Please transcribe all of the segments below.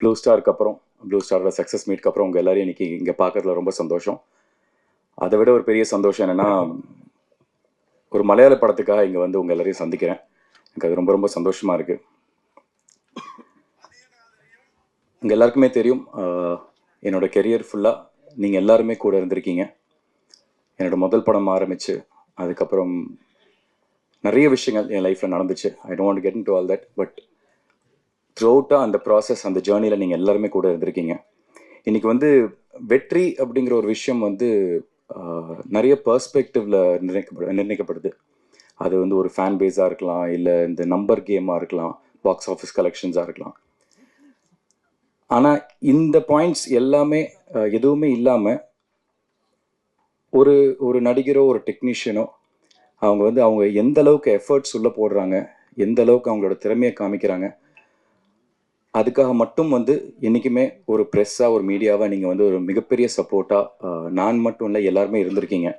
Blue ஸ்டாருக்கு அப்புறம் blue ஸ்டாரோட success மீட்க்கு அப்புறம் உங்கள் எல்லாரையும் இன்றைக்கி இங்கே பார்க்குறதுல ரொம்ப சந்தோஷம். அதை விட ஒரு பெரிய சந்தோஷம் என்னென்னா ஒரு மலையாள படத்துக்காக இங்கே வந்து உங்கள் எல்லாரையும் சந்திக்கிறேன். எனக்கு அது ரொம்ப ரொம்ப சந்தோஷமாக இருக்குது உங்கள் எல்லாருக்குமே தெரியும் என்னோடய என்னோட கெரியர் ஃபுல்லாக நீங்கள் எல்லாருமே கூட இருந்திருக்கீங்க. என்னோட முதல் படம் ஆரம்பிச்சு அதுக்கப்புறம் நிறைய விஷயங்கள் என் லைஃப்பில் நடந்துச்சு. I don't get into all that but த்ரூஅவுட்டாக அந்த ப்ராசஸ் அந்த ஜேர்னியில் நீங்கள் எல்லாருமே கூட இருந்திருக்கீங்க. இன்னைக்கு வந்து வெற்றி அப்படிங்கிற ஒரு விஷயம் வந்து நிறைய பர்ஸ்பெக்டிவில் நிர்ணயிக்கப்படு நிர்ணயிக்கப்படுது. அது வந்து ஒரு ஃபேன் பேஸாக இருக்கலாம் இல்லை இந்த நம்பர் கேமாக இருக்கலாம் பாக்ஸ் ஆஃபீஸ் கலெக்ஷன்ஸாக இருக்கலாம். ஆனால் இந்த பாயிண்ட்ஸ் எல்லாமே எதுவுமே இல்லாமல் ஒரு ஒரு நடிகரோ ஒரு டெக்னீஷியனோ அவங்க வந்து அவங்க எந்த அளவுக்கு எஃபர்ட்ஸ் உள்ளே போடுறாங்க எந்த அளவுக்கு அவங்களோட திறமையை காமிக்கிறாங்க அதுக்காக மட்டும் வந்து என்றைக்குமே ஒரு ப்ரெஸ்ஸாக ஒரு மீடியாவாக நீங்கள் வந்து ஒரு மிகப்பெரிய சப்போர்ட்டாக நான் மட்டும் இல்லை எல்லாருமே இருந்திருக்கீங்க.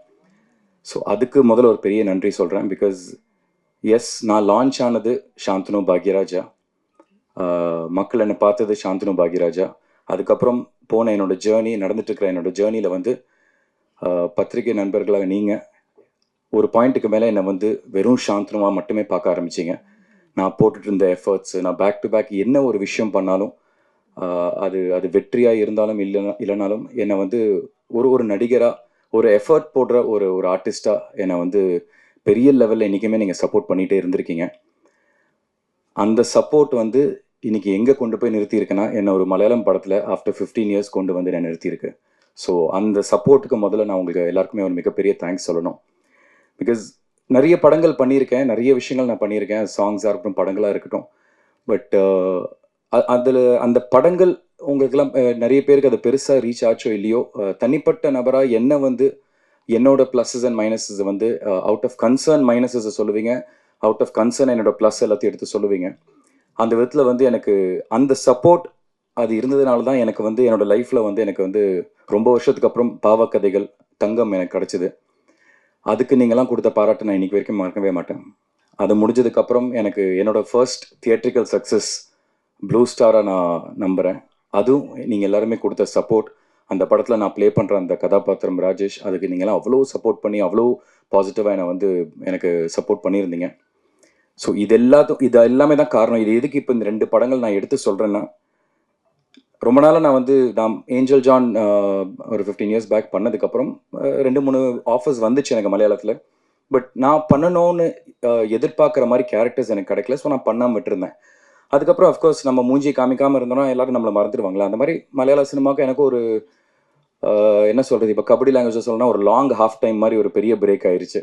ஸோ அதுக்கு முதல்ல ஒரு பெரிய நன்றி சொல்கிறேன் பிகாஸ் எஸ் நான் லான்ச் ஆனது சாந்தனு பாக்யராஜா. மக்கள் என்னை பார்த்தது சாந்தனு பாக்யராஜா. அதுக்கப்புறம் போன என்னோட ஜேர்னி நடந்துட்டுருக்கிற என்னோடய ஜேர்னியில் வந்து பத்திரிகை நண்பர்களாக நீங்கள் ஒரு பாயிண்ட்டுக்கு மேலே என்னை வந்து வெறும் சாந்தனுவாக மட்டுமே பார்க்க ஆரம்பிச்சிங்க. நான் போட்டுட்டு இருந்த எஃபர்ட்ஸு நான் பேக் டு பேக் என்ன ஒரு விஷயம் பண்ணாலும் அது அது வெற்றியாக இருந்தாலும் இல்லைனா இல்லைனாலும் என்னை வந்து ஒரு ஒரு நடிகராக ஒரு எஃபர்ட் போடுற ஒரு ஒரு ஆர்டிஸ்டாக என்னை வந்து பெரிய லெவலில் இன்றைக்குமே நீங்கள் சப்போர்ட் பண்ணிகிட்டே இருந்திருக்கீங்க. அந்த சப்போர்ட் வந்து இன்னைக்கு எங்கே கொண்டு போய் நிறுத்தியிருக்குன்னா என்னை ஒரு மலையாளம் படத்தில் ஆஃப்டர் ஃபிஃப்டீன் இயர்ஸ் கொண்டு வந்து நான் நிறுத்தியிருக்கு. ஸோ அந்த சப்போர்ட்டுக்கு முதல்ல நான் உங்களுக்கு எல்லாருக்குமே ஒரு மிகப்பெரிய தேங்க்ஸ் சொல்லணும். பிகாஸ் நிறைய படங்கள் பண்ணியிருக்கேன் நிறைய விஷயங்கள் நான் பண்ணியிருக்கேன். சாங்ஸாக இருக்கட்டும் படங்களாக இருக்கட்டும். பட் uh, அதில் அந்த படங்கள் உங்களுக்கெல்லாம் நிறைய பேருக்கு அது பெருசாக ரீச் ஆச்சோ இல்லையோ தனிப்பட்ட நபராக என்ன வந்து என்னோட ப்ளஸஸ் அண்ட் மைனஸஸ் வந்து அவுட் ஆஃப் கன்சர்ன் மைனஸஸை சொல்லுவீங்க. அவுட் ஆஃப் கன்சர்ன் என்னோட ப்ளஸ் எல்லாத்தையும் எடுத்து சொல்லுவீங்க. அந்த விதத்தில் வந்து எனக்கு அந்த சப்போர்ட் அது இருந்ததுனால தான் எனக்கு வந்து என்னோட லைஃப்பில் வந்து எனக்கு வந்து ரொம்ப வருஷத்துக்கு அப்புறம் பாவக்கதைகள் தங்கம் எனக்கு கிடச்சிது. அதுக்கு நீங்களாம் கொடுத்த பாராட்டு நான் இன்றைக்கி வரைக்கும் மறக்கவே மாட்டேன். அது முடிஞ்சதுக்கப்புறம் எனக்கு என்னோடய ஃபர்ஸ்ட் தியேட்ரிக்கல் சக்ஸஸ் ப்ளூ ஸ்டாராக நான் நம்புகிறேன் அதுவும் நீங்கள் எல்லாருமே கொடுத்த சப்போர்ட் அந்த படத்தில் நான் ப்ளே பண்ணுற அந்த கதாபாத்திரம் ராஜேஷ் அதுக்கு நீங்களாம் அவ்வளோ சப்போர்ட் பண்ணி அவ்வளோ பாசிட்டிவாக என்னை வந்து எனக்கு சப்போர்ட் பண்ணியிருந்தீங்க. ஸோ இது எல்லாத்தும் இது எல்லாமே தான் காரணம். இது எதுக்கு இப்போ இந்த ரெண்டு படங்கள் நான் எடுத்து சொல்கிறேன்னா ரொம்ப நாளாக நான் வந்து நான் ஏஞ்சல் ஜான் ஒரு ஃபிஃப்டீன் இயர்ஸ் பேக் பண்ணதுக்கப்புறம் ரெண்டு மூணு ஆஃபர்ஸ் வந்துச்சு எனக்கு மலையாளத்தில். பட் நான் பண்ணணும்னு எதிர்பார்க்குற மாதிரி கேரக்டர்ஸ் எனக்கு கிடைக்கல. ஸோ நான் பண்ணாமல் விட்டுருந்தேன். அதுக்கப்புறம் அஃப்கோர்ஸ் நம்ம மூஞ்சி காமிக்காமல் இருந்தோம்னா எல்லாரும் நம்மளை மறந்துடுவாங்களா அந்த மாதிரி மலையாள சினிமாவுக்கு எனக்கு ஒரு என்ன சொல்கிறது இப்போ கபடி லாங்குவேஜ் சொல்லணும்னா ஒரு லாங் ஹாஃப் டைம் மாதிரி ஒரு பெரிய பிரேக் ஆயிடுச்சு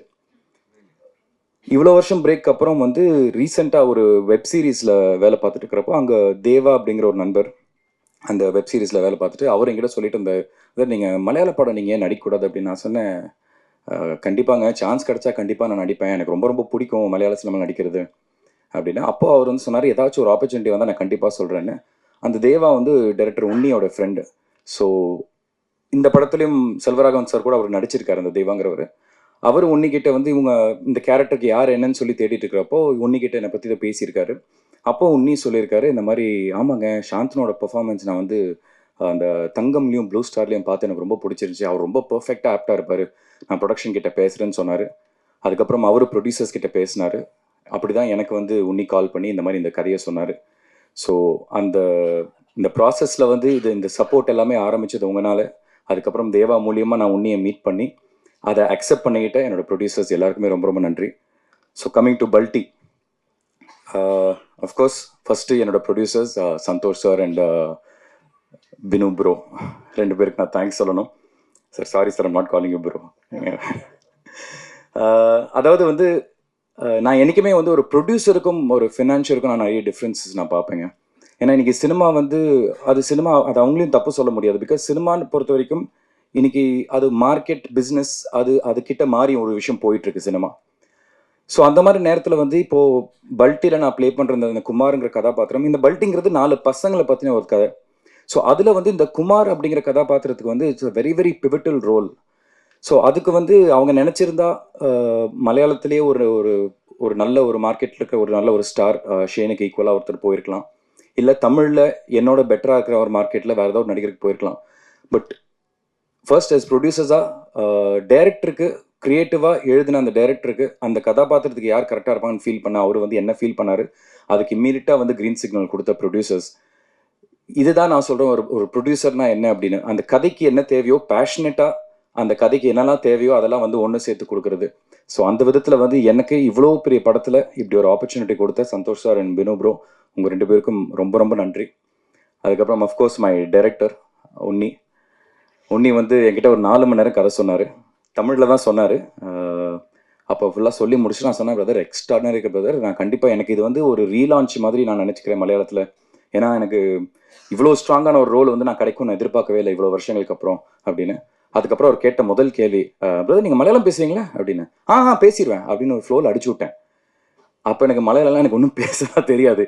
இவ்வளோ வருஷம் பிரேக் அப்புறம் வந்து ரீசெண்டாக ஒரு வெப் சீரிஸில் வேலை பார்த்துட்டு இருக்கிறப்போ அங்கே தேவா அப்படிங்கிற ஒரு நண்பர் அந்த வெப் சீரிஸில் வேலை பார்த்துட்டு அவர் எங்கிட்ட சொல்லிட்டு இருந்த சார் நீங்கள் மலையாள படம் நீங்கள் ஏன் நடிக்கக்கூடாது? அப்படின்னு நான் சொன்னேன். கண்டிப்பாங்க சான்ஸ் கிடச்சா கண்டிப்பாக நான் நடிப்பேன். எனக்கு ரொம்ப ரொம்ப பிடிக்கும் மலையாள சினிமா நடிக்கிறது. அப்படின்னா. அப்போ அவர் வந்து சொன்னார் ஏதாச்சும் ஒரு ஆப்பர்ச்சுனிட்டி வந்தால் நான் கண்டிப்பாக சொல்கிறேன்னு அந்த தேவா வந்து டைரக்டர் உன்னியோட ஃப்ரெண்டு ஸோ இந்த படத்துலையும் செல்வராகவன் சார் கூட அவர் நடிச்சிருக்காரு அந்த தேவாங்கிறவர். அவர் உன்னிக்கிட்ட வந்து இவங்க இந்த கேரக்டருக்கு யார் என்னன்னு சொல்லி தேடிட்டு இருக்கிறப்போ உன்னிக்கிட்ட என்னை பற்றி இதை பேசியிருக்காரு. அப்போ உன்னி சொல்லியிருக்காரு இந்த மாதிரி ஆமாங்க சாந்தனோட பெர்ஃபார்மன்ஸ் நான் வந்து அந்த தங்கம்லையும் ப்ளூ ஸ்டார்லையும் பார்த்து எனக்கு ரொம்ப பிடிச்சிருந்துச்சி. அவர் ரொம்ப பர்ஃபெக்டாக ஆப்டாக இருப்பார். நான் ப்ரொடக்ஷன் கிட்ட பேசுகிறேன்னு சொன்னார். அதுக்கப்புறம் அவர் ப்ரொடியூசர்ஸ் கிட்ட பேசினார். அப்படி தான் எனக்கு வந்து உன்னி கால் பண்ணி இந்த மாதிரி இந்த கதையை சொன்னார். ஸோ அந்த இந்த ப்ராசஸில் வந்து இது இந்த சப்போர்ட் எல்லாமே ஆரம்பித்தது உங்களால் அதுக்கப்புறம் தேவா மூலியமாக நான் உன்னியை மீட் பண்ணி அதை அக்செப்ட் பண்ணிக்கிட்ட என்னோடய ப்ரொடியூசர்ஸ் எல்லாருக்குமே ரொம்ப ரொம்ப நன்றி. So coming to Balti Uh, of course first என்னோட producers Santhosh sir and Binu bro ரெண்டு பேருக்கு நான் தேங்க்ஸ் சொல்லணும். Sir sorry sir not calling you bro அதாவது வந்து uh, நான் என்றைக்குமே வந்து ஒரு ப்ரொடியூசருக்கும் ஒரு ஃபினான்ஷியருக்கும் நான் நிறைய டிஃப்ரென்சஸ் நான் பார்ப்பேங்க. ஏன்னா இன்னைக்கு சினிமா வந்து அது சினிமா அது அவங்களையும் தப்பு சொல்ல முடியாது. பிகாஸ் சினிமான்னு பொறுத்த வரைக்கும் இன்னைக்கு அது மார்க்கெட் பிஸ்னஸ் அது அது கிட்ட மாறி ஒரு விஷயம் போயிட்டுருக்கு சினிமா. ஸோ அந்த மாதிரி நேரத்தில் வந்து இப்போ பல்ட்டியில் நான் ப்ளே பண்ணுற இந்த குமாருங்கிற கதாபாத்திரம். இந்த பல்ட்டிங்கிறது நாலு பசங்களை பற்றின ஒரு கதை. ஸோ அதில் வந்து இந்த குமார் அப்படிங்கிற கதாபாத்திரத்துக்கு வந்து it's very very pivotal role so அதுக்கு வந்து அவங்க நினச்சிருந்தா மலையாளத்திலேயே ஒரு ஒரு ஒரு நல்ல ஒரு மார்க்கெட்டில் இருக்க ஒரு நல்ல ஒரு ஸ்டார் ஷேனுக்கு ஈக்குவலாக ஒருத்தர் போயிருக்கலாம். இல்லை தமிழில் என்னோட பெட்டராக இருக்கிற ஒரு மார்க்கெட்டில் வேறு ஏதாவது ஒரு நடிகருக்கு போயிருக்கலாம். பட் ஃபர்ஸ்ட் அஸ் ப்ரொடியூசர்ஸாக டைரக்டருக்கு கிரியேட்டிவாக எழுதின அந்த டைரக்டருக்கு அந்த கதாபாத்திரத்துக்கு யார் கரெக்டாக இருப்பாங்கன்னு ஃபீல் பண்ணால் அவர் வந்து என்ன ஃபீல் பண்ணார்? அதுக்கு இம்மீடியட்டாக வந்து க்ரீன் சிக்னல் கொடுத்த ப்ரொடியூசர்ஸ் இதுதான் நான் சொல்கிறேன் ஒரு ஒரு ப்ரொடியூசர்னா என்ன அப்படின்னு. அந்த கதைக்கு என்ன தேவையோ பேஷனட்டாக அந்த கதைக்கு என்னெல்லாம் தேவையோ அதெல்லாம் வந்து ஒன்று சேர்த்து கொடுக்கறது. ஸோ அந்த விதத்தில் வந்து எனக்கு இவ்வளோ பெரிய படத்தில் இப்படி ஒரு ஆப்பர்ச்சுனிட்டி கொடுத்த Santhosh sir and Bino bro உங்கள் ரெண்டு பேருக்கும் ரொம்ப ரொம்ப நன்றி. அதுக்கப்புறம் of course my director Unni. Unni வந்து என்கிட்ட ஒரு நாலு மணி நேரம் கதை சொன்னார். தமிழில் தான் சொன்னார். அப்போ ஃபுல்லாக சொல்லி முடிச்சு நான் சொன்னேன் பிரதர் எக்ஸ்ட்ராடனரி பிரதர் நான் கண்டிப்பாக எனக்கு இது வந்து ஒரு ரீலான்ச் மாதிரி நான் நினச்சிக்கிறேன் மலையாளத்தில். ஏன்னா எனக்கு இவ்வளோ ஸ்ட்ராங்கான ஒரு ரோல் வந்து நான் கிடைக்கும்னு எதிர்பார்க்கவே இல்லை இவ்வளோ வருஷங்களுக்கு அப்புறம் அப்படின்னு. அதுக்கப்புறம் அவர் கேட்ட முதல் கேள்வி பிரதர் நீங்கள் மலையாளம் பேசுவீங்களா? அப்படின்னு. ஆ ஆ பேசிடுவேன் அப்படின்னு ஒரு ஃப்ளோவில் அடிச்சு விட்டேன். அப்போ எனக்கு மலையாளம்லாம் எனக்கு ஒன்றும் பேசலாம் தெரியாது.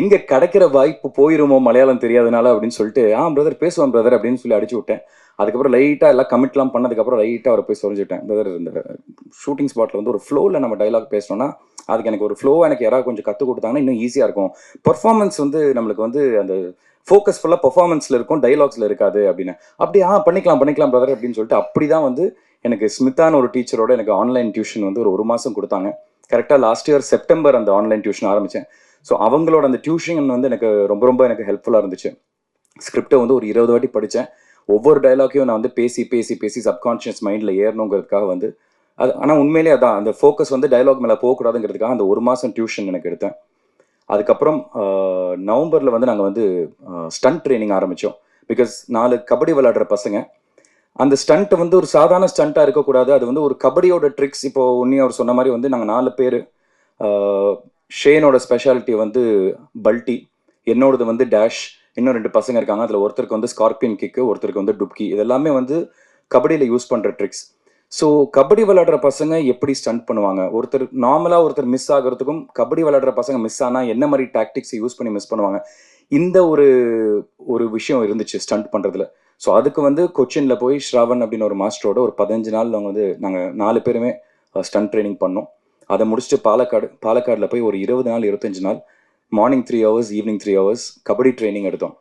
எங்கே கிடைக்கிற வாய்ப்பு போயிருமோ மலையாளம் தெரியாதனால அப்படின்னு சொல்லிட்டு ஆ பிரதர் பேசுவேன் பிரதர் அப்படின்னு சொல்லி அடிச்சு விட்டேன். அதுக்கப்புறம் லைட்டாக எல்லாம் கமிட்லாம் பண்ணதுக்கப்புறம் லைட்டாக அவரை போய் சொல்லிச்சுட்டேன் பிரதர் இந்த ஷூட்டிங் ஸ்பாட்டில் வந்து ஒரு ஃப்ளோவில் நம்ம டைலாக் பேசணும்னா அதுக்கு எனக்கு ஒரு ஃப்ளோ எனக்கு யாராவது கொஞ்சம் கற்றுக் கொடுத்தாங்கன்னா இன்னும் ஈஸியாக இருக்கும். பர்ஃபார்மன்ஸ் வந்து நம்மளுக்கு வந்து அந்த ஃபோக்கஸ் ஃபுல்லாக பர்ஃபார்மன்ஸில் இருக்கும் டைலாக்ஸில் இருக்காது அப்படின்னு. அப்படி ஆ பண்ணிக்கலாம் பண்ணிக்கலாம் பிரதர் அப்படின்னு சொல்லிட்டு அப்படி தான் வந்து எனக்கு ஸ்மித்தான ஒரு டீச்சரோட எனக்கு ஆன்லைன் டியூஷன் வந்து ஒரு ஒரு மாதம் கொடுத்தாங்க. கரெக்டாக லாஸ்ட் இயர் செப்டம்பர் அந்த ஆன்லைன் டியூஷன் ஆரம்பித்தேன் ஸோ அவங்களோட அந்த டியூஷன் வந்து எனக்கு ரொம்ப ரொம்ப எனக்கு ஹெல்ப்ஃபுல்லாக இருந்துச்சு. ஸ்கிரிப்டை வந்து ஒரு இருபது வாட்டி படித்தேன் ஒவ்வொரு டைலாக்கையும் நான் வந்து பேசி பேசி பேசி சப்கான்ஷியஸ் மைண்டில் ஏறணுங்கிறதுக்காக வந்து அது ஆனால் உண்மையிலே அதான் அந்த ஃபோக்கஸ் வந்து டைலாக் மேலே போகக்கூடாதுங்கிறதுக்காக அந்த ஒரு மாதம் டியூஷன் எனக்கு எடுத்தேன். அதுக்கப்புறம் நவம்பரில் வந்து நாங்கள் வந்து ஸ்டண்ட் ட்ரைனிங் ஆரம்பித்தோம் பிகாஸ் நாலு கபடி விளாடுற பசங்க. அந்த ஸ்டண்ட் வந்து ஒரு சாதாரண ஸ்டண்ட்டாக இருக்கக்கூடாது. அது வந்து ஒரு கபடியோட ட்ரிக்ஸ் இப்போ உன்னி அவர் சொன்ன மாதிரி வந்து நாங்கள் நாலு பேர் ஷேனோட ஸ்பெஷாலிட்டி வந்து பல்ட்டி என்னோடது வந்து டேஷ் இன்னும் ரெண்டு பசங்க இருக்காங்க. அதில் ஒருத்தருக்கு வந்து ஸ்கார்பியன் கிக்கு ஒருத்தருக்கு வந்து டுப்கி இதெல்லாமே வந்து கபடியில் யூஸ் பண்ணுற ட்ரிக்ஸ் ஸோ கபடி விளையாடுற பசங்க எப்படி ஸ்டண்ட் பண்ணுவாங்க? ஒருத்தர் நார்மலாக ஒருத்தர் மிஸ் ஆகிறதுக்கும் கபடி விளையாடுற பசங்க மிஸ் ஆனால் என்ன மாதிரி டாக்டிக்ஸ் யூஸ் பண்ணி மிஸ் பண்ணுவாங்க? இந்த ஒரு ஒரு விஷயம் இருந்துச்சு ஸ்டண்ட் பண்ணுறதுல ஸோ அதுக்கு வந்து கொச்சினில் போய் ஸ்ராவன் அப்படின்னு ஒரு மாஸ்டரோட ஒரு பதினஞ்சு நாள் அவங்க வந்து நாங்கள் நாலு பேருமே uh, ஸ்டண்ட் ட்ரைனிங் பண்ணோம். அதை முடிச்சுட்டு பாலக்காடு பாலக்காடில் போய் ஒரு இருபது நாள் இருபத்தஞ்சு நாள் morning three hours evening three hours kabaddi training எடுத்தோம்.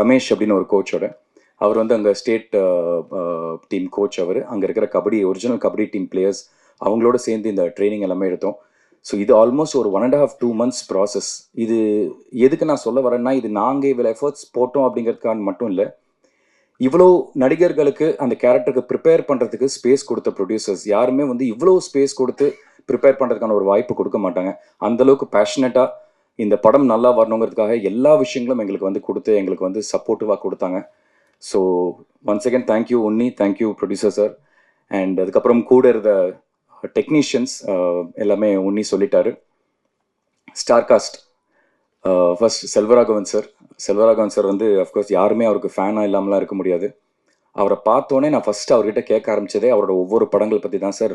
ரமேஷ் அப்படின்னு ஒரு கோச்சோட அவர் வந்து அங்கே ஸ்டேட் டீம் கோச் அவர். அங்கே இருக்கிற kabaddi original kabaddi team players அவங்களோட சேர்ந்து இந்த ட்ரைனிங் எல்லாமே எடுத்தோம். ஸோ இது ஆல்மோஸ்ட் ஒரு one and half two months process இது எதுக்கு நான் சொல்ல வரேன்னா இது நாங்கள் இவ்வளோ எஃபர்ட்ஸ் போட்டோம் அப்படிங்கிறதுக்கான மட்டும் இல்லை. இவ்வளோ நடிகர்களுக்கு அந்த கேரக்டருக்கு ப்ரிப்பேர் பண்ணுறதுக்கு ஸ்பேஸ் கொடுத்த ப்ரொடியூசர்ஸ் யாருமே வந்து இவ்வளோ ஸ்பேஸ் கொடுத்து ப்ரிப்பேர் பண்ணுறதுக்கான ஒரு வாய்ப்பு கொடுக்க மாட்டாங்க. அந்தளவுக்கு பேஷனட்டாக இந்த படம் நல்லா வரணுங்கிறதுக்காக எல்லா விஷயங்களும் எங்களுக்கு வந்து கொடுத்து எங்களுக்கு வந்து சப்போர்ட்டிவாக கொடுத்தாங்க. So once again thank you Unni thank you producer sir and அதுக்கப்புறம் கூட இருந்த டெக்னீஷியன்ஸ் uh, எல்லாமே உன்னி சொல்லிட்டாரு. Star cast first Selvaraghavan sir Selvaraghavan sir வந்து அஃப்கோர்ஸ் யாருமே அவருக்கு ஃபேனாக இல்லாமலாம் இருக்க முடியாது. அவரை பார்த்தோன்னே நான் ஃபஸ்ட்டு அவர்கிட்ட கேட்க ஆரம்பிச்சதே அவரோட ஒவ்வொரு படங்கள் பற்றி தான் சார்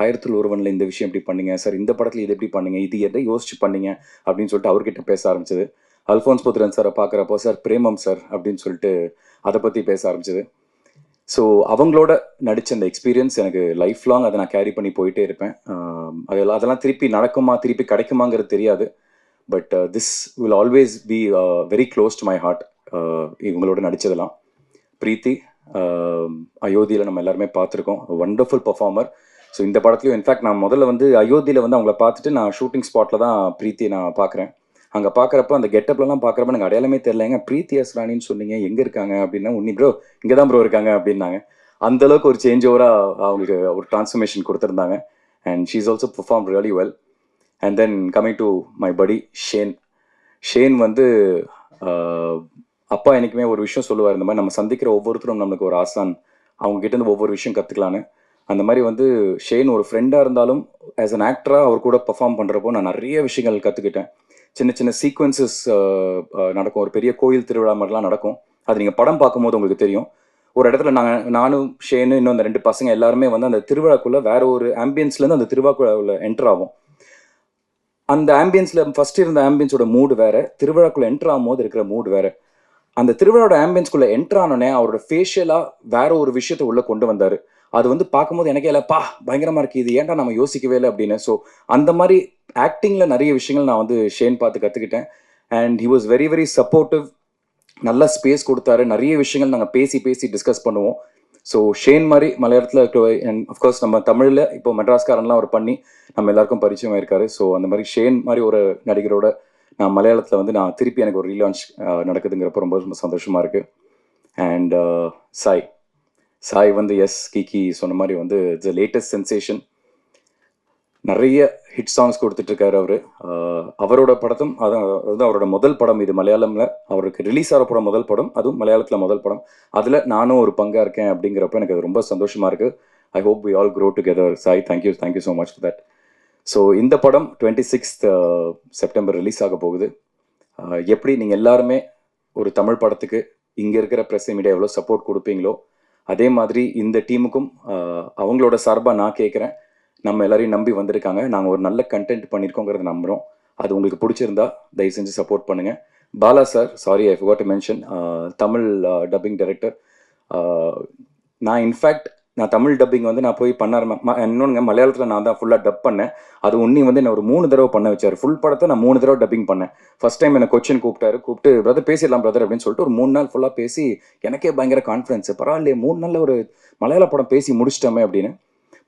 ஆயிரத்தில் ஒருவனில் இந்த விஷயம் எப்படி பண்ணீங்க சார் இந்த படத்தில் இது எப்படி பண்ணீங்க இது எதை யோசிச்சு பண்ணீங்க? அப்படின்னு சொல்லிட்டு அவர்கிட்ட பேச ஆரம்பிச்சது. அல்ஃபோன்ஸ் புத்திரன் சாரை பார்க்குறப்போ சார் பிரேமம் சார் அப்படின்னு சொல்லிட்டு அதை பற்றி பேச ஆரம்பிச்சது. ஸோ அவங்களோட நடித்த அந்த எக்ஸ்பீரியன்ஸ் எனக்கு லைஃப் லாங் அதை நான் கேரி பண்ணி போயிட்டே இருப்பேன். அதெல்லாம் அதெல்லாம் திருப்பி நடக்குமா திருப்பி கிடைக்குமாங்கிறது தெரியாது. But this will always be very close to my heart இவங்களோட நடித்ததெல்லாம் பிரீத்தி அயோத்தியில் நம்ம எல்லாருமே பார்த்துருக்கோம். ஒண்டர்ஃபுல் பர்ஃபார்மர் ஸோ இந்த படத்துலையும் இன்ஃபேக்ட் நான் முதல்ல வந்து அயோத்தியில் வந்து அவங்கள பார்த்துட்டு நான் ஷூட்டிங் ஸ்பாட்டில் தான் பிரீத்தியை நான் பார்க்குறேன். அங்கே பார்க்குறப்ப அந்த கெட்டப்லலாம் பார்க்குறப்ப எனக்கு அடையாளமே தெரியலங்க. பிரீத்தி அஸ்ரானின்னு சொன்னீங்க எங்கே இருக்காங்க அப்படின்னா உன்னி ப்ரோ இங்கே தான் ப்ரோ இருக்காங்க அப்படின்னாங்க. அந்த அளவுக்கு ஒரு சேஞ்ச் ஓவராக அவங்களுக்கு ஒரு டிரான்ஸ்ஃபர்மேஷன் கொடுத்துருந்தாங்க. And she is also perform really well and then coming to my படி ஷேன் ஷேன் வந்து அப்பா என்றைக்குமே ஒரு விஷயம் சொல்லுவார் இந்த மாதிரி நம்ம சந்திக்கிற ஒவ்வொருத்தரும் நம்மளுக்கு ஒரு ஆசான். அவங்க கிட்டேருந்து ஒவ்வொரு விஷயம் கற்றுக்கலான்னு அந்த மாதிரி வந்து ஷேன் ஒரு ஃப்ரெண்டாக இருந்தாலும் ஆஸ் அன் ஆக்டராக அவர் கூட பர்ஃபார்ம் பண்ணுறப்போ நான் நிறைய விஷயங்கள் கற்றுக்கிட்டேன் சின்ன சின்ன சீக்வன்சஸ் நடக்கும். ஒரு பெரிய கோயில் திருவிழா மாதிரிலாம் நடக்கும். அது நீங்கள் படம் பார்க்கும்போது உங்களுக்கு தெரியும். ஒரு இடத்துல நாங்கள் நானும் ஷேனு இன்னும் அந்த ரெண்டு பசங்க எல்லாருமே வந்து அந்த திருவிழாக்குள்ளே வேற ஒரு ஆம்பியன்ஸ்லேருந்து அந்த திருவிழாக்குள்ள என்டர் ஆகும் அந்த ஆம்பியன்ஸில் ஃபஸ்ட்டு இருந்த ஆம்பியன்ஸோட மூடு வேறு. திருவிழாக்குள்ள என்டர் ஆகும் போது இருக்கிற மூடு வேறு. அந்த திருவிழாவோட ஆம்பியன்ஸ்குள்ள என்டர் ஆனோடனே அவரோட ஃபேஷியலாக வேற ஒரு விஷயத்தை உள்ளே கொண்டு வந்தார். அது வந்து பார்க்கும்போது எனக்கே இல்லை பா பயங்கரமாக இருக்குது இது ஏன்டா நம்ம யோசிக்கவே இல்லை? அப்படின்னு. ஸோ அந்த மாதிரி ஆக்டிங்கில் நிறைய விஷயங்கள் நான் வந்து ஷேன் பார்த்து கற்றுக்கிட்டேன் and he was very very supportive நல்ல ஸ்பேஸ் கொடுத்தாரு. நிறைய விஷயங்கள் நாங்கள் பேசி பேசி டிஸ்கஸ் பண்ணுவோம். ஸோ ஷேன் மாதிரி மலையாளத்தில் அண்ட் அஃப்கோர்ஸ் நம்ம தமிழில் இப்போ மெட்ராஸ்காரன்லாம் அவர் பண்ணி நம்ம எல்லாருக்கும் பரிச்சயம் இருக்காரு ஸோ அந்த மாதிரி ஷேன் மாதிரி ஒரு நடிகரோட மலையாளத்தில் வந்து நான் திருப்பி எனக்கு ஒரு ரீலான்ச் நடக்குதுங்கிறப்ப ரொம்ப ரொம்ப சந்தோஷமாக இருக்குது அண்ட் சாய். சாய் வந்து எஸ் கிகி சொன்ன மாதிரி வந்து இட்ஸ் லேட்டஸ்ட் சென்சேஷன் நிறைய ஹிட் சாங்ஸ் கொடுத்துட்டு இருக்காரு அவரு அவரோட படத்தும் அதான் அதாவது அவரோட முதல் படம் இது மலையாளம்ல. அவருக்கு ரிலீஸ் ஆகிற படம் முதல் படம் அதுவும் மலையாளத்தில் முதல் படம். அதில் நானும் ஒரு பங்காக இருக்கேன் அப்படிங்கிறப்ப எனக்கு அது ரொம்ப சந்தோஷமா இருக்கு. I hope we all grow together Sai thank you thank you so much for that so இந்த படம் டுவெண்ட்டி சிக்ஸ்த் செப்டம்பர் ரிலீஸ் ஆக போகுது. Uh, எப்படி நீங்கள் எல்லாருமே ஒரு தமிழ் படத்துக்கு இங்கே இருக்கிற ப்ரெஸ் மீடியா எவ்வளோ சப்போர்ட் கொடுப்பீங்களோ அதே மாதிரி இந்த டீமுக்கும் uh, அவங்களோட சார்பாக நான் கேட்குறேன். நம்ம எல்லாரையும் நம்பி வந்திருக்காங்க. நாங்கள் ஒரு நல்ல கண்டென்ட் பண்ணியிருக்கோங்கிறத நம்புகிறோம் அது உங்களுக்கு பிடிச்சிருந்தா தயவு செஞ்சு சப்போர்ட் பண்ணுங்கள் Bala sir sorry I forgot mention Tamil uh, dubbing director நான் இன்ஃபேக்ட் நான் தமிழ் டப்பிங் வந்து நான் போய் பண்ண ஆரம்ப- இன்னொன்னுங்க மலையாளத்தில் நான் தான் ஃபுல்லாக டப் பண்ணேன். அது ஒன்றையும் வந்து என்ன ஒரு மூணு தடவை பண்ண வச்சார். ஃபுல் படத்தை நான் மூணு தடவை டப்பிங் பண்ணேன். ஃபர்ஸ்ட் டைம் என்னை கொச்சின் கூப்பிட்டாரு. கூப்பிட்டு பிரதர் பேசிடலாம் பிரதர் அப்படின்னு சொல்லிட்டு ஒரு மூணு நாள் ஃபுல்லாக பேசி எனக்கே பயங்கர கான்ஃபிடன்ஸ் பரவாயில்லையே மூணு நாளில் ஒரு மலையாள படம் பேசி முடிச்சிட்டோமே அப்படின்னு.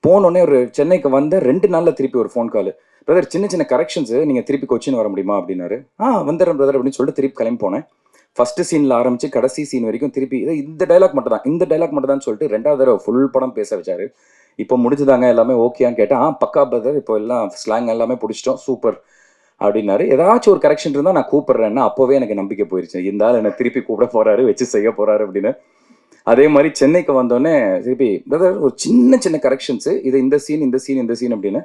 போனோடனே ஒரு சென்னைக்கு வந்த ரெண்டு நாளில் திருப்பி ஒரு ஃபோன் கால் பிரதர் சின்ன சின்ன கரெக்ஷன்ஸு நீங்கள் திருப்பி கொச்சின் வர முடியுமா? அப்படின்னாரு. ஆ வந்துடுறேன் பிரதர் அப்படின்னு சொல்லிட்டு திருப்பி கிளம்பி போனேன். ஃபர்ஸ்ட் சீனில் ஆரம்பிச்சு கடைசி சீன் வரைக்கும் திருப்பி இந்த டைலாக் மட்டும் தான் இந்த டைலாக் மட்டும் தான் சொல்லிட்டு ரெண்டாவது தடவை ஃபுல் படம் பேச வச்சாரு. இப்போ முடிஞ்சுதாங்க எல்லாமே ஓகேன்னு கேட்டேன். ஆ பக்கா பிரதர் இப்போ எல்லாம் ஸ்லாங் எல்லாமே பிடிச்சிட்டோம் சூப்பர் அப்படின்னாரு. ஏதாச்சும் ஒரு கரெக்ஷன் இருந்தால் நான் கூப்பிடுறேன்னா அப்போவே எனக்கு நம்பிக்கை போயிருச்சு. இருந்தாலும் என்னை திருப்பி கூப்பிட போறாரு வச்சு செய்ய போறாரு அப்படின்னு. அதே மாதிரி சென்னைக்கு வந்தோடனே திருப்பி பிரதர் ஒரு சின்ன சின்ன கரெக்ஷன்ஸ் இது இந்த சீன் இந்த சீன் இந்த சீன் அப்படின்னு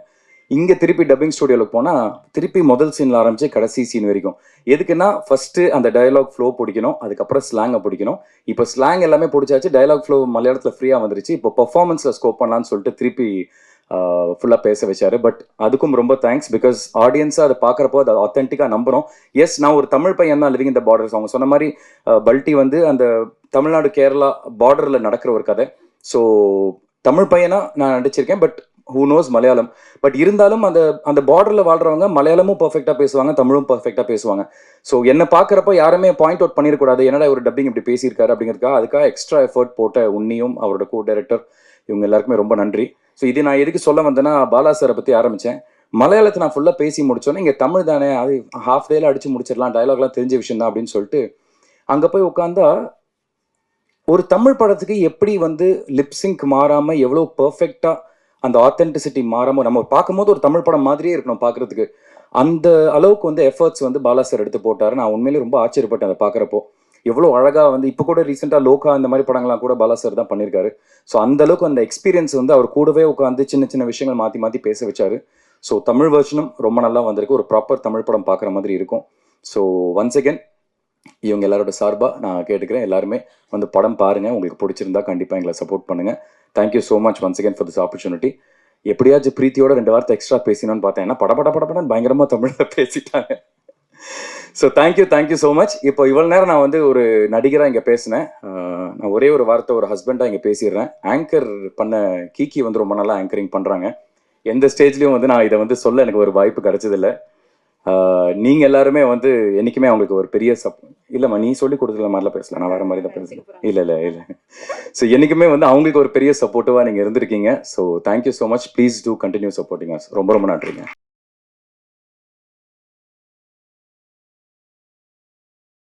இங்கே திருப்பி டப்பிங் ஸ்டுடியோவில் போனால் திருப்பி முதல் சீனில் ஆரம்பித்து கடைசி சீன் வரைக்கும். எதுக்குன்னா ஃபஸ்ட்டு அந்த டயலாக் ஃப்ளோ பிடிக்கணும் அதுக்கப்புறம் ஸ்லாங்கை பிடிக்கணும். இப்போ ஸ்லாங் எல்லாமே பிடிச்சாச்சு டயலாக் ஃப்ளோ மலையாளத்தில் ஃப்ரீயாக வந்துருச்சு. இப்போ பர்ஃபார்மன்ஸில் ஸ்கோப் பண்ணலான்னு சொல்லிட்டு திருப்பி ஃபுல்லாக பேச வச்சார். பட் அதுக்கும் ரொம்ப தேங்க்ஸ் பிகாஸ் ஆடியன்ஸாக அதை பார்க்குறப்போ அதை ஆத்தென்டிக்காக நம்புகிறோம் எஸ் நான் ஒரு தமிழ் பையன் தான் லிவிங் இந்த பார்டர்ஸ் அவங்க சொன்ன மாதிரி பல்டி வந்து அந்த தமிழ்நாடு கேரளா பார்டரில் நடக்கிற ஒரு கதை. ஸோ தமிழ் பையனாக நான் நடிச்சிருக்கேன். But who knows Malayalam but இருந்தாலும் அந்த அந்த பார்டரில் வாழ்கிறவங்க மலையாளமும் பர்ஃபெக்டாக பேசுவாங்க தமிழும் பர்ஃபெக்டாக பேசுவாங்க. ஸோ என்னை பார்க்குறப்ப யாருமே பாயிண்ட் அவுட் பண்ணிடக்கூடாது. என்னடா ஒரு டப்பிங் இப்படி பேசியிருக்காரு அப்படிங்கிறதுக்காக அதுக்காக எக்ஸ்ட்ரா எஃபர்ட் போட்ட உன்னியும் அவரோட கோ டைரக்டர் இவங்க எல்லாருக்குமே ரொம்ப நன்றி. ஸோ இது நான் எதுக்கு சொல்ல வந்தேன்னா பாலா சாரை பற்றி ஆரம்பித்தேன் மலையாளத்தை நான் ஃபுல்லாக பேசி முடிச்சோன்னே இங்கே தமிழ் தானே அது ஹாஃப் டேல அடிச்சு முடிச்சிடலாம் டைலாக்லாம் தெரிஞ்ச விஷயம் தான் அப்படின்னு சொல்லிட்டு அங்கே போய் உட்காந்தா ஒரு தமிழ் படத்துக்கு எப்படி வந்து லிப்சிங்க் மாறாமல் எவ்வளோ பர்ஃபெக்டாக அந்த ஆத்தென்டிசிட்டி மாறாமல் நம்ம பார்க்கும்போது ஒரு தமிழ் படம் மாதிரியே இருக்கணும் பார்க்கறதுக்கு. அந்த அளவுக்கு வந்து எஃபர்ட்ஸ் வந்து பாலா சார் எடுத்து போட்டார். நான் உண்மையிலேயே ரொம்ப ஆச்சரியப்பட்டேன் அதை பார்க்குறப்போ. எவ்வளோ அழகாக வந்து இப்போ கூட ரீசெண்டாக லோகா அந்த மாதிரி படங்கள்லாம் கூட பாலா சார் தான் பண்ணியிருக்காரு. ஸோ அந்த அளவுக்கு அந்த எக்ஸ்பீரியன்ஸ் வந்து அவர் கூடவே உட்காந்து சின்ன சின்ன விஷயங்கள் மாற்றி மாற்றி பேச வச்சார். ஸோ தமிழ் வெர்ஷனும் ரொம்ப நல்லா வந்திருக்கு. ஒரு ப்ராப்பர் தமிழ் படம் பார்க்குற மாதிரி இருக்கும். ஸோ ஒன்ஸ் அகேன் இவங்க எல்லாரோட சார்பாக நான் கேட்டுக்கிறேன். எல்லாருமே வந்து படம் பாருங்கள் உங்களுக்கு பிடிச்சிருந்தா கண்டிப்பாக எங்களை சப்போர்ட் பண்ணுங்கள் thank you so much once again for this opportunity எப்படியாச்சும் பிரீத்தியோட ரெண்டு வார்த்தை எக்ஸ்ட்ரா பேசினோன்னு பார்த்தேன். ஏன்னா பட பட பட பயங்கரமாக தமிழில் பேசிட்டாங்க. So thank you thank you so much இப்போ இவ்வளோ நேரம் நான் வந்து ஒரு நடிகராக இங்கே பேசினேன். நான் ஒரே ஒரு வார்த்தை ஒரு ஹஸ்பண்டாக இங்கே பேசிடுறேன். ஆங்கர் பண்ண கீக்கி வந்து ரொம்ப நல்லா ஆங்கரிங் பண்ணுறாங்க எந்த ஸ்டேஜ்லேயும் வந்து நான் இதை வந்து சொல்ல எனக்கு ஒரு வாய்ப்பு கிடைச்சதில்ல. நீங்க எல்லாருமே வந்து என்னைக்குமே அவங்களுக்கு ஒரு பெரிய சப் இல்லம்மா நீ சொல்லி கொடுத்துல மாதிரிலாம் பேசல. நான் வேற மாதிரி தான் பேசல இல்ல இல்ல இல்ல. ஸோ என்னைக்குமே வந்து அவங்களுக்கு ஒரு பெரிய சப்போர்ட்டிவா நீங்க இருந்திருக்கீங்க. So thank you so much please do continue supporting ரொம்ப ரொம்ப நன்றிங்க.